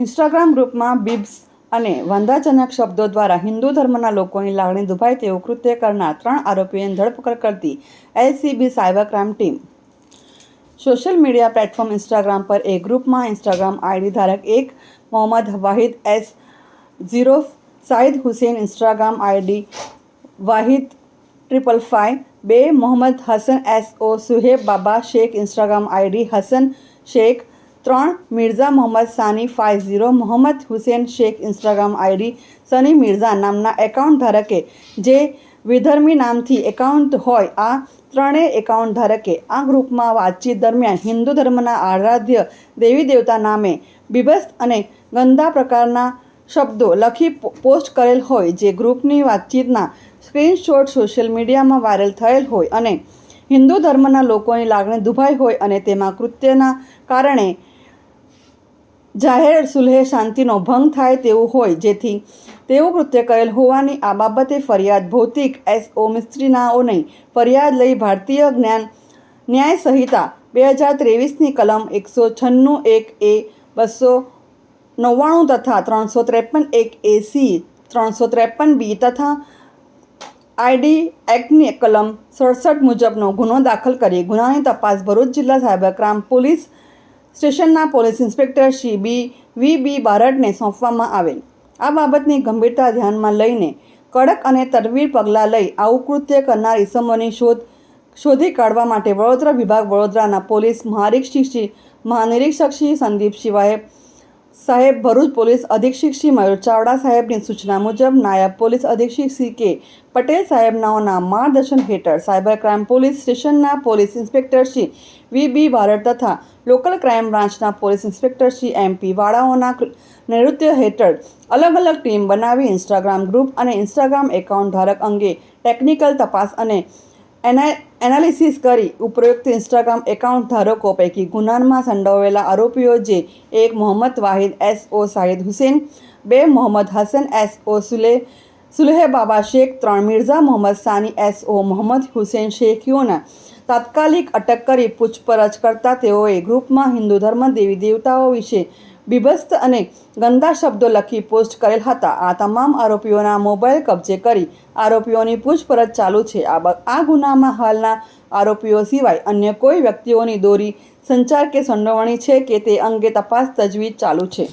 Instagram ગ્રુપમાં બિબ્સ અને વાંધાજનક શબ્દો દ્વારા હિન્દુ ધર્મના લોકોની લાગણી દુભાય તેવું કૃત્ય કરનાર ત્રણ આરોપીઓની ધરપકડ કરતી LCB cyber crime team. Social media platform Instagram પર એક ગ્રુપમાં ઇન્સ્ટાગ્રામ આઈડી ધારક એક, Mohammad Vahid S, zero Sahid Hussain Instagram ID Vahid triple five, બે, Mohammad Hasan S O, Suheb Baba Shaikh Instagram ID Hasan Shaikh ત્રણ, Mirza Mohammad Sani five zero Mohammad Hussain Shaikh Instagram ID, Sunny Mirza નામના account ધારકે જે વિધર્મી નામથી account હોય, આ ત્રણેય account ધારકે આ ગ્રુપમાં વાતચીત દરમિયાન હિન્દુ ધર્મના આરાધ્ય દેવી દેવતા નામે બીભત્સ અને ગંદા પ્રકારના શબ્દો લખી પોસ્ટ કરેલ હોય, જે ગ્રુપની વાતચીતના સ્ક્રીનશોટ સોશિયલ મીડિયામાં વાયરલ થયેલ હોય અને હિન્દુ ધર્મના લોકોની લાગણી દુભાઈ હોય અને તેમાં કૃત્યના કારણે જાહેર સુલહે શાંતિનો ભંગ થાય તેવું હોય, જેથી તેવું કૃત્ય કરેલ હોવાની આ બાબતે ફરિયાદ ભૌતિક એસઓ મિસ્ત્રીનાઓને ફરિયાદ લઈ ભારતીય જ્ઞાન ન્યાય સંહિતા બે હજાર ત્રેવીસની કલમ એકસો છન્નું એક એ, બસો નવ્વાણું તથા ત્રણસો ત્રેપન એક એ સી, ત્રણસો ત્રેપન બી તથા આઈડી એક્ટની કલમ સડસઠ મુજબનો ગુનો દાખલ કરી ગુનાની તપાસ ભરૂચ જિલ્લા સાયબર ક્રાઇમ પોલીસ સ્ટેશનના police inspector Shri B V B બારડને સોંપવામાં આવેલ. આ બાબતની ગંભીરતા ધ્યાનમાં લઈને કડક અને તડવીર પગલાં લઈ આવું કૃત્ય કરનાર ઇસમોની શોધ શોધી કાઢવા માટે વડોદરા વિભાગ વડોદરાના પોલીસ મહારીક્ષક શ્રી મહાનિરીક્ષક શ્રી સંદીપ શિવાએ સાહેબ ભરૂચ પોલીસ અધિક્ષક શ્રી મયુર ચાવડા સાહેબની સૂચના મુજબ નાયબ પોલીસ અધિક્ષક સી કે પટેલ સાહેબનાઓના માર્ગદર્શન હેઠળ સાયબર ક્રાઇમ પોલીસ સ્ટેશનના police inspector Shri V B Bharat તથા લોકલ ક્રાઇમ બ્રાન્ચના police inspector Shri M P વાળાઓના નૈઋત્ય હેઠળ અલગ અલગ ટીમ બનાવી ઇન્સ્ટાગ્રામ ગ્રુપ અને ઇન્સ્ટાગ્રામ એકાઉન્ટ ધારક અંગે ટેકનિકલ તપાસ અને એના, એનાલિસિસ કરી ઉપરોક્ત ઇન્સ્ટાગ્રામ એકાઉન્ટ ધારકો પૈકી ગુનામાં સંડોવાયેલા આરોપીઓ જે એક મોહમ્મદ વાહિદ એસ ઓ સાહિદ હુસેન, બે મોહમ્મદ હસન એસ ઓ સુલે સુલેહ બાબા શેખ, ત્રણ મિર્ઝા મોહમ્મદ સાની એસ ઓ મોહમ્મદ હુસેન શેખીઓના તાત્કાલિક અટક કરી પૂછપરછ કરતા તેઓએ ગ્રુપમાં હિન્દુ ધર્મ દેવી દેવતાઓ વિશે બીભત્સ અને ગંદા શબ્દો લખી પોસ્ટ કરેલ હતા. આ તમામ આરોપીઓના મોબાઈલ કબજે કરી આરોપીઓની પૂછપરછ ચાલુ છે. આ આ ગુનામાં હાલના આરોપીઓ સિવાય અન્ય કોઈ વ્યક્તિઓની દોરી, સંચાર કે સંડોવણી છે કે તે અંગે તપાસ તજવીજ ચાલુ છે.